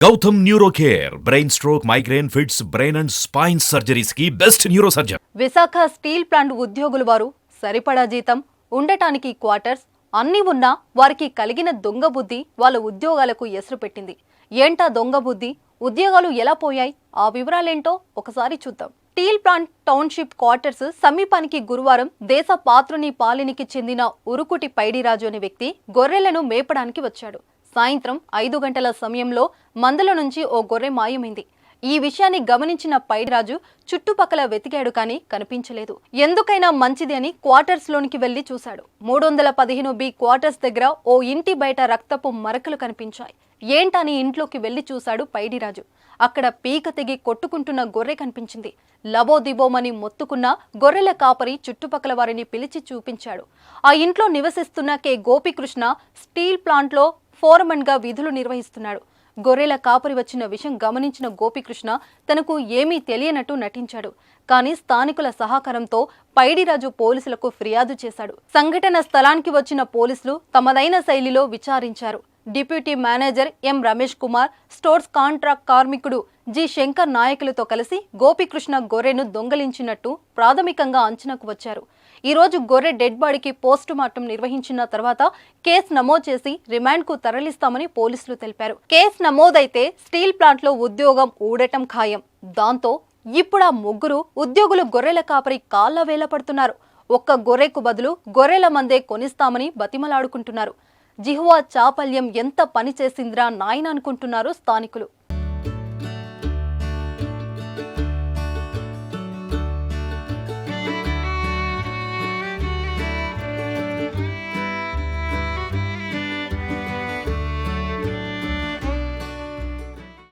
Gautam neuro care brain stroke migraine fits brain and spine సర్జరీస్కి best neuro surgeon Visakha steel plant ఉద్యోగులు వారు సరిపడా జీతం ఉండటానికి quarters అన్నీ ఉన్నా వారికి కలిగిన దొంగ బుద్ధి వాళ్ళ ఉద్యోగాలకు ఎసురు పెట్టింది. ఏంటా దొంగ బుద్ధి? ఉద్యోగాలు ఎలా పోయాయి? ఆ వివరాలేంటో ఒకసారి చూద్దాం. స్టీల్ ప్లాంట్ టౌన్షిప్ క్వార్టర్స్ సమీపానికి గురువారం దేశ పాత్రుని పాలినికి చెందిన ఉరుకుటి పైడిరాజు అనే వ్యక్తి గొర్రెలను మేపడానికి వచ్చాడు. సాయంత్రం ఐదు గంటల సమయంలో మందల నుంచి ఓ గొర్రె మాయమైంది. ఈ విషయాన్ని గమనించిన పైడిరాజు చుట్టుపక్కల వెతికాడు కానీ కనిపించలేదు. ఎందుకైనా మంచిది అని క్వార్టర్స్ లోనికి వెళ్ళి చూశాడు. మూడు వందల పదిహేను బి క్వార్టర్స్ దగ్గర ఓ ఇంటి బయట రక్తపు మరకలు కనిపించాయి. ఏంటని ఇంట్లోకి వెళ్ళి చూశాడు పైడిరాజు. అక్కడ పీక తెగి కొట్టుకుంటున్న గొర్రె కనిపించింది. లబోదిబోమని మొత్తుకున్న గొర్రెల కాపరి చుట్టుపక్కల వారిని పిలిచి చూపించాడు. ఆ ఇంట్లో నివసిస్తున్న కె గోపికృష్ణ స్టీల్ ప్లాంట్లో ఫోరమన్గా విధులు నిర్వహిస్తున్నాడు. గొర్రెల కాపరి వచ్చిన విషయం గమనించిన గోపికృష్ణ తనకు ఏమీ తెలియనట్టు నటించాడు. కానీ స్థానికుల సహకారంతో పైడిరాజు పోలీసులకు ఫిర్యాదు చేశాడు. సంఘటన స్థలానికి వచ్చిన పోలీసులు తమదైన శైలిలో విచారించారు. Deputy manager M Ramesh Kumar stores contract కార్మికుడు జి శంకర్ నాయకులతో కలిసి గోపికృష్ణ గొర్రెను దొంగలించినట్టు ప్రాథమికంగా అంచనాకు వచ్చారు. ఈరోజు గొర్రె డెడ్ బాడీకి పోస్టు మార్టం నిర్వహించిన తర్వాత కేసు నమోదు చేసి రిమాండ్కు తరలిస్తామని పోలీసులు తెలిపారు. కేసు నమోదైతే స్టీల్ ప్లాంట్లో ఉద్యోగం ఊడటం ఖాయం. దాంతో ఇప్పుడు ఆ ముగ్గురు ఉద్యోగులు గొర్రెల కాపరి కాళ్ళ వేల పడుతున్నారు. ఒక్క గొర్రెకు బదులు గొర్రెల మందే కొనిస్తామని బతిమలాడుకుంటున్నారు. జిహ్వా చాపల్యం ఎంత పనిచేసిందిరా నాయన అనుకుంటున్నారు స్థానికులు.